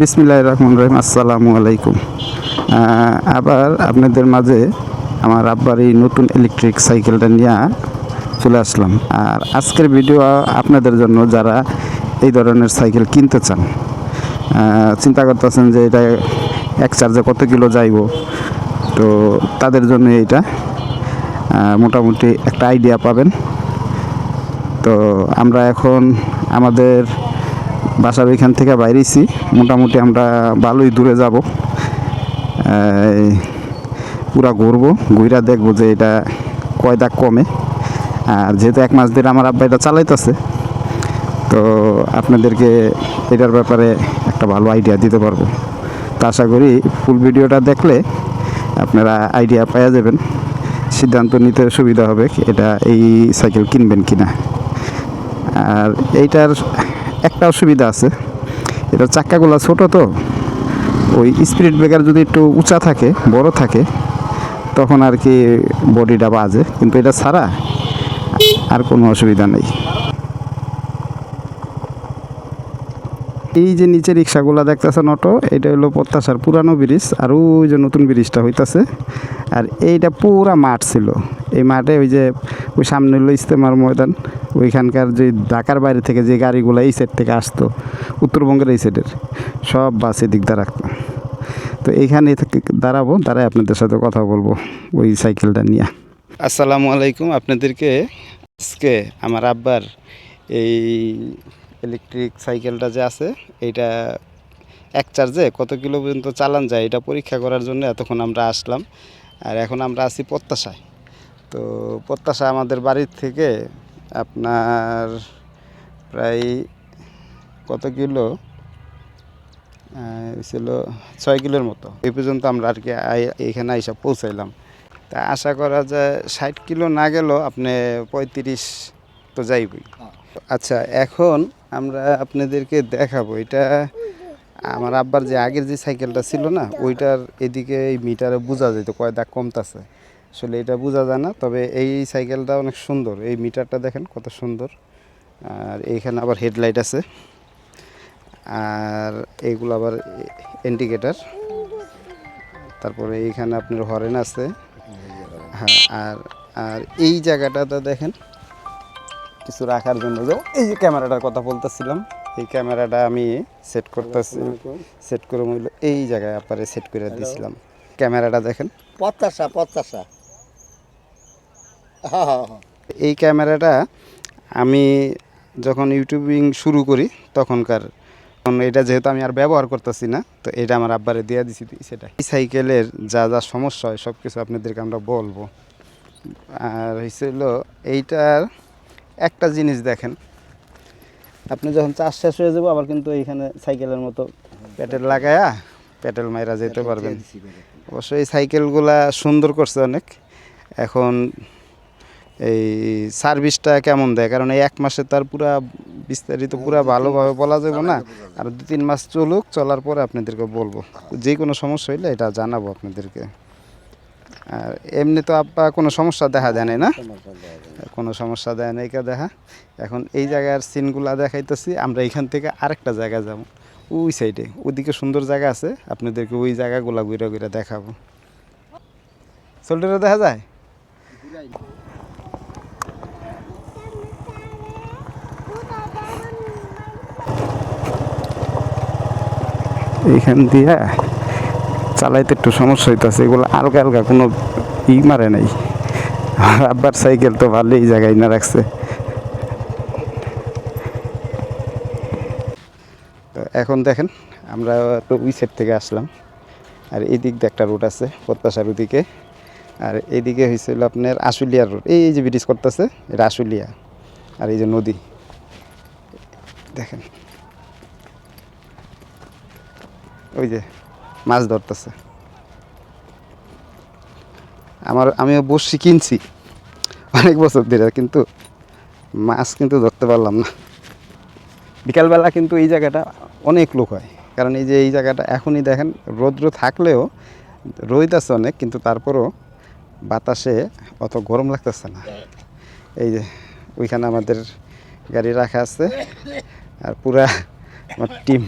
বিসমিল্লাহ রহমান রহিম, আসসালামু আলাইকুম। আবার আপনাদের মাঝে আমার আব্বার এই নতুন ইলেকট্রিক সাইকেলটা নিয়ে চলে আসলাম। আর আজকের ভিডিও আপনাদের জন্য যারা এই ধরনের সাইকেল কিনতে চান চিন্তা করতেছেন যে এটা এক চার্জে কত কিলো যাইব? তো তাদের জন্য এইটা মোটামুটি একটা আইডিয়া পাবেন। তো আমরা এখন আমাদের বাসার এখান থেকে বাইরেছি। মোটামুটি আমরা ভালোই দূরে যাব। পুরা ঘুরবো ঘুরা দেখব যে এটা কয় দাগ কমে। আর যেহেতু এক মাস ধরে আমার আব্বা এটা চালাইতেছে, তো আপনাদেরকে এটার ব্যাপারে একটা ভালো আইডিয়া দিতে পারব। তো আশা করি ফুল ভিডিওটা দেখলে আপনারা আইডিয়া পাওয়া যাবেন। সিদ্ধান্ত নিতে সুবিধা হবে এটা এই সাইকেল কিনবেন কিনা। আর এইটার একটা অসুবিধা আছে। এটার চাক্কাগুলো ছোট তো। ওই স্পিড ব্রেকার যদি একটু উঁচা থাকে, বড় থাকে, তখন আর কি বডিটা বাজে। কিন্তু এটা ছাড়া আর কোনো অসুবিধা নেই। এই যে নিচে রিক্সাগুলো দেখতেছেন অটো, এটা হলো প্রত্যাশার পুরানো ব্রিজ, আর ওই যে নতুন ব্রিজটা হইতাছে। আর এইটা পুরা মাঠ ছিল। এই মাঠে ওই যে ওই সামনে হলো ইস্তেমার ময়দান, ওইখানকার যে ঢাকার বাইরে থেকে যে গাড়িগুলো এই সাইড থেকে আসতো, উত্তরবঙ্গের এই সাইডের সব বাস এদিক দিয়ে রাখতো। তো এইখানে দাঁড়াবো, দাঁড়ায় আপনাদের সাথে কথা বলব ওই সাইকেলটা নিয়ে। আসসালামু আলাইকুম, আপনাদেরকে আজকে আমার আব্বার এই ইলেকট্রিক সাইকেলটা যে আছে, এইটা এক চার্জে কত কিলো পর্যন্ত চালান যায়, এটা পরীক্ষা করার জন্য এতক্ষণ আমরা আসলাম। আর এখন আমরা আছি প্রত্যাশায়। তো প্রত্যাশা আমাদের বাড়ির থেকে আপনার প্রায় কত কিলো? ছিল ছয় কিলোর মতো। এই পর্যন্ত আমরা আর কি এইখানে আইসা পৌঁছাইলাম। তা আশা করা যায় ষাট কিলো না গেলেও আপনি পঁয়ত্রিশ তো যাইবই। আচ্ছা এখন আমরা আপনাদেরকে দেখাবো। এটা আমার আব্বার যে আগের যে সাইকেলটা ছিল না, ওইটার এদিকে এই মিটারে বোঝা যেত কয় দাগ কমতাছে। আসলে এটা বোঝা যায় না তবে এই সাইকেলটা অনেক সুন্দর। এই মিটারটা দেখেন কত সুন্দর। আর এইখানে আবার হেডলাইট আছে। আর এইগুলো আবার ইন্ডিকেটার তারপরে এইখানে আপনার হরেন আছে। হ্যাঁ আর আর এই জায়গাটাতে দেখেন কিছু রাখার জন্য। যে এই যে ক্যামেরাটার কথা বলতেছিলাম এই ক্যামেরাটা আমি সেট করতেছি। সেট করে মূল্য এই জায়গায় আপনারে সেট করে দিয়েছিলাম ক্যামেরাটা দেখেন। হ্যাঁ হ্যাঁ এই ক্যামেরাটা আমি যখন ইউটিউবিং শুরু করি তখনকার। তখন এটা যেহেতু আমি আর ব্যবহার করতেছি না তো এটা আমার আব্বারে দিয়ে দিছি সেটা। এই সাইকেলের যা যা সমস্যা হয় সব কিছু আপনাদেরকে আমরা বলব। আর হয়েছিল এইটার একটা জিনিস দেখেন। আপনি যখন চাষ শেষ হয়ে যাব আবার কিন্তু এইখানে সাইকেলের মতো প্যাটেল লাগায়া প্যাটেল মাইরা যেতে পারবেন। অবশ্য এই সাইকেলগুলা সুন্দর করছে অনেক। এখন এই সার্ভিসটা কেমন দেয়? কারণ এই এক মাসে তার পুরা বিস্তারিত, পুরা ভালোভাবে বলা যাবে না। আর দু তিন মাস চলুক, চলার পরে আপনাদেরকে বলব। যে কোনো সমস্যা হইলে এটা জানাব আপনাদেরকে। আর এমনি তো আপা কোনো সমস্যা দেখা দেয় না? কোনো সমস্যা দেয় নাই কে দেখা? এখন এই জায়গার সিনগুলা দেখাইতেছি, আমরা এখান থেকে আরেকটা জায়গায় যাব। ওই সাইডে ওইদিকে সুন্দর জায়গা আছে, আপনাদেরকে ওই জায়গাগুলা ঘুরে ঘুরে দেখাবো। সোল্ডারে দেখা যায়? এইখান দিয়া চালাইতে একটু সমস্যা হইতেছে, এগুলো আলগা আলগা কোনো ই মারে নাই। আব্বার সাইকেল তো ভালোই এই জায়গায় না রাখছে। তো এখন দেখেন, আমরা তো ওই সাইড থেকে আসলাম। আর এই দিক দিয়ে একটা রোড আছে, প্রত্যাশার ওদিকে। আর এদিকে হয়েছিল আপনার আশুলিয়ার রোড এই যে ব্রিজ করতেছে, এটা আশুলিয়া। আর এই যে নদী। দেখেন। ওই যে মাছ ধরতেছে। আমার, আমিও বসছি কিনছি অনেক বছর ধরে, কিন্তু মাছ কিন্তু ধরতে পারলাম না। বিকালবেলা কিন্তু এই জায়গাটা অনেক লোক হয়, কারণ এই যে এই জায়গাটা এখনই দেখেন, রৌদ্র থাকলেও রোদ আছে অনেক, কিন্তু তারপরও বাতাসে অত গরম লাগতেছে না। এই যে ওইখানে আমাদের গাড়ি রাখা আছে, আর পুরা আমার টিম।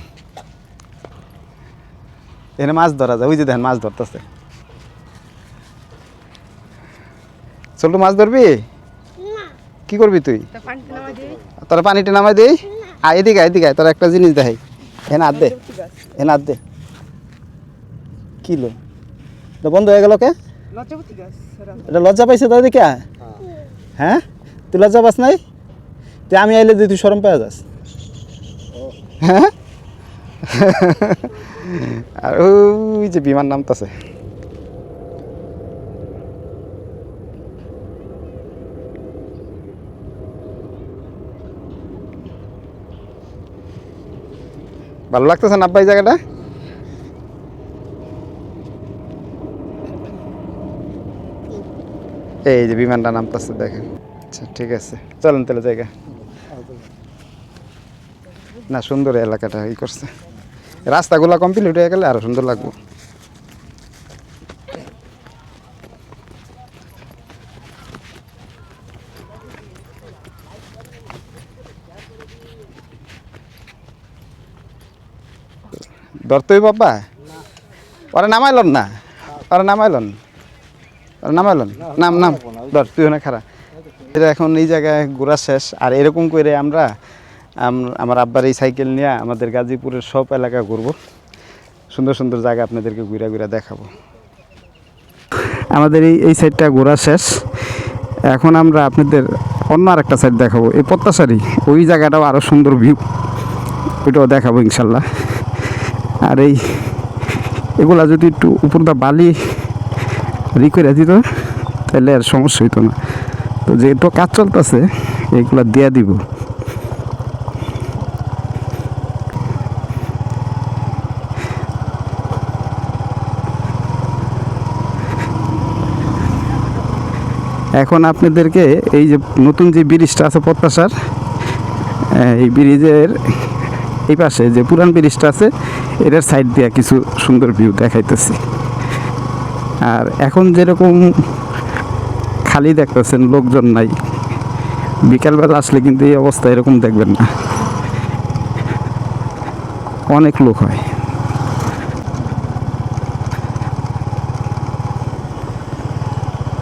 এখানে মাছ ধরা যায় ওই যে দেখেন মাছ ধরতেছে। চলটু মাছ ধরবি? কি করবি তুই? তোর পানিটা নামাই দিই? আয় এদিকে এদিকে তোর একটা জিনিস দেখাই। এখানে হাত দে এখানে হাত দে। কি লো এটা বন্ধ হয়ে গেল কে? এটা লজ্জা পাইছে তাই দেখে হ্যাঁ? তুই লজ্জা পাস নাই? তুই আমি আইলে তুই সরম পাওয়া যাস। হ্যাঁ? আর ওই যে বিমান নামতাছে। ভালো লাগতেছে না এই জায়গাটা? এই যে বিমানটা নামতেছে দেখেন। আচ্ছা ঠিক আছে। চলেন তাহলে জায়গা। না, সুন্দর এলাকাটা ই করছে। রাস্তাগুলো কমপ্লিট হয়ে গেলে আরও সুন্দর লাগবো। ধরতেই বাবা ওরা নামাইলন না। ওরা নামাইলন। ওরা নামাইলন। নাম নাম। ধর, তুই ওখানে খারা এটা এখন এই জায়গায় ঘোরা শেষ। আর এরকম করে আমরা আম- আমার আব্বার এই সাইকেল নিয়ে আমাদের গাজীপুরের সব এলাকা ঘুরবো। সুন্দর সুন্দর জায়গা আপনাদেরকে ঘুরে ঘুরে দেখাবো। আমাদের এই এই সাইডটা ঘোরা শেষ। এখন আমরা আপনাদের অন্য আর একটা সাইড দেখাবো। এই পত্তাশারি ওই জায়গাটাও আরও সুন্দর ভিউ ওইটাও দেখাবো ইনশাল্লাহ। আর এই এগুলা যদি একটু উপর দা বালি রি করে দিত, তাহলে আর সমস্যা হইতো না। তো যেহেতু কাজ চলতেছে, এগুলা দিয়া দিব। এখন আপনাদেরকে এই যে নতুন যে ব্রিজটা আছে প্রত্যাশার এই ব্রিজের এই পাশে যে পুরান ব্রিজটা আছে, এটার সাইড দিয়ে কিছু সুন্দর ভিউ দেখাইতেছি। আর এখন যেরকম খালি দেখতেছেন, লোকজন নাই। বিকালবেলা আসলে কিন্তু এই অবস্থা এরকম দেখবেন না। অনেক লোক হয়।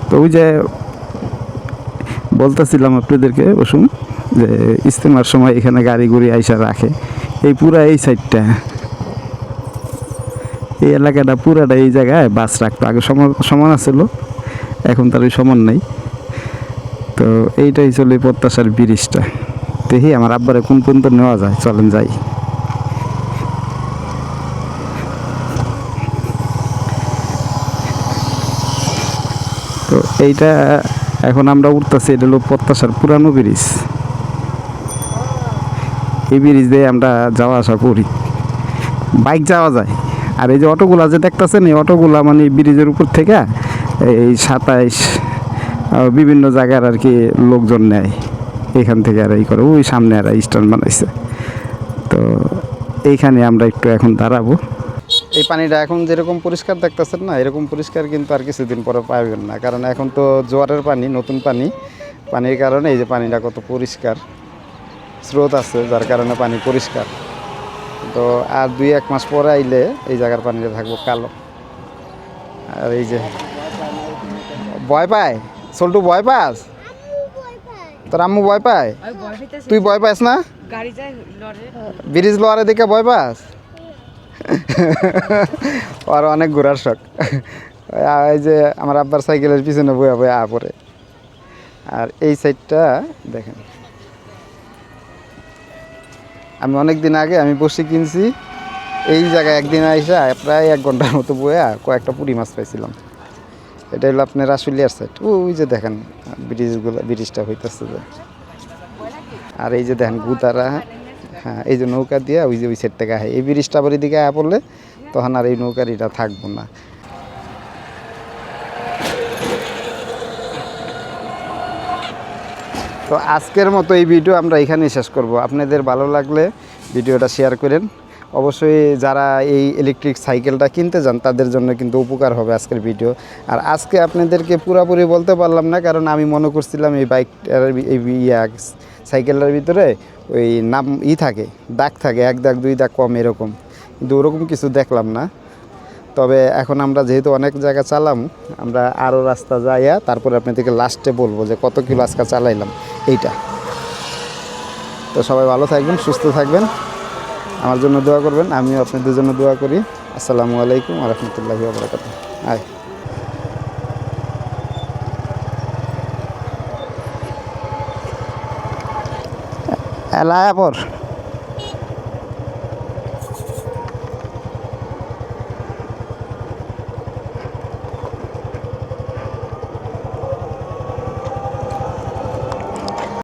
তো ওই যে বলতেছিলাম আপনাদেরকে, বসুন, যে ইস্তেমার সময় এখানে গাড়ি গুড়ি আইসা রাখে। এই পুরা এই সাইডটা, এই এলাকাটা পুরাটা এই জায়গায় বাস রাখতো। আগে সমান আছিল এখন তার ওই সমান নেই। তো এইটাই চলে প্রত্যাশার ব্রিজটা। দেখি আমার আব্বারে কোন পর্যন্ত নেওয়া যায়, চলেন যাই। তো এইটা এখন আমরা উঠতেছি, এটা হলো প্রত্যাশার পুরানো ব্রিজ এই ব্রিজ দিয়ে আমরা যাওয়া আসা করি। বাইক যাওয়া যায়। আর এই যে অটোগুলা যে দেখতেছেন, এই অটোগুলা মানে ব্রিজের উপর থেকে এই সাতাইশ বিভিন্ন জায়গার আর কি লোকজন নেয়। এখান থেকে আর এই করে, ওই সামনে আর স্ট্যান্ড বানাইছে। তো এইখানে আমরা একটু এখন দাঁড়াবো। এই পানিটা এখন যেরকম পরিষ্কার দেখতেছেন না এরকম পরিষ্কার কিন্তু আর কিছুদিন পরে পাবেন না। কারণ এখন তো জোয়ারের পানি নতুন পানি। পানির কারণে এই যে পানিটা কত পরিষ্কার। স্রোত আছে যার কারণে পানি পরিষ্কার। তো আর দুই এক মাস পরে আইলে এই জায়গার পানিটা থাকব কালো। আর এই যে ভয় পায়? সোল্টু ভয় পাস? তোর আম্মু ভয় পায়? তুই ভয় পাস না? ব্রিজ লোয়ারে দেখে ভয় পাস? আর অনেক ঘোরার শখ। এই যে আমার আব্বার সাইকেলের পিছনে বয়া বয়া আ পরে আর এই সাইডটা দেখেন। আমি অনেক দিন আগে আমি বসে কিনছি, এই জায়গায় একদিন আইসা প্রায় এক ঘণ্টার মতো বয়া কয়েকটা পুরি মাছ পাইছিলাম। এটা হলো আপনার আশুলিয়ার সাইড ওই যে দেখেন, ব্রিজগুলো, ব্রিজটা হইতেছে যে। আর এই যে দেখেন গুতারা হ্যাঁ এই যে নৌকা দিয়ে ওই যে ওই সেট থেকে আহে। এই ব্রিজটা আবার এদিকে আয়া পড়লে তখন আর এই নৌকার এটা থাকব না। তো আজকের মতো এই ভিডিও আমরা এখানেই শেষ করব। আপনাদের ভালো লাগলে ভিডিওটা শেয়ার করেন। অবশ্যই যারা এই ইলেকট্রিক সাইকেলটা কিনতে যান, তাদের জন্য কিন্তু উপকার হবে আজকের ভিডিও আর আজকে আপনাদেরকে পুরোপুরি বলতে পারলাম না, কারণ আমি মনে করছিলাম এই বাইকটার এই সাইকেলটার ভিতরে ওই নাম ই থাকে, দাগ থাকে, এক দাগ, দুই দাগ কম এরকম। কিন্তু ওরকম কিছু দেখলাম না। তবে এখন আমরা যেহেতু অনেক জায়গা চালাম, আমরা আরও রাস্তা যাইয়া তারপরে আপনাদেরকে লাস্টে বলব যে কত কিলো আজকে চালাইলাম, এইটা। তো সবাই ভালো থাকবেন, সুস্থ থাকবেন। আমার জন্য দোয়া করবেন, আমিও আপনাদের জন্য দোয়া করি। আসসালামু আলাইকুম রহমতুল্লাহি বরকাত আয়। এলায়া পর।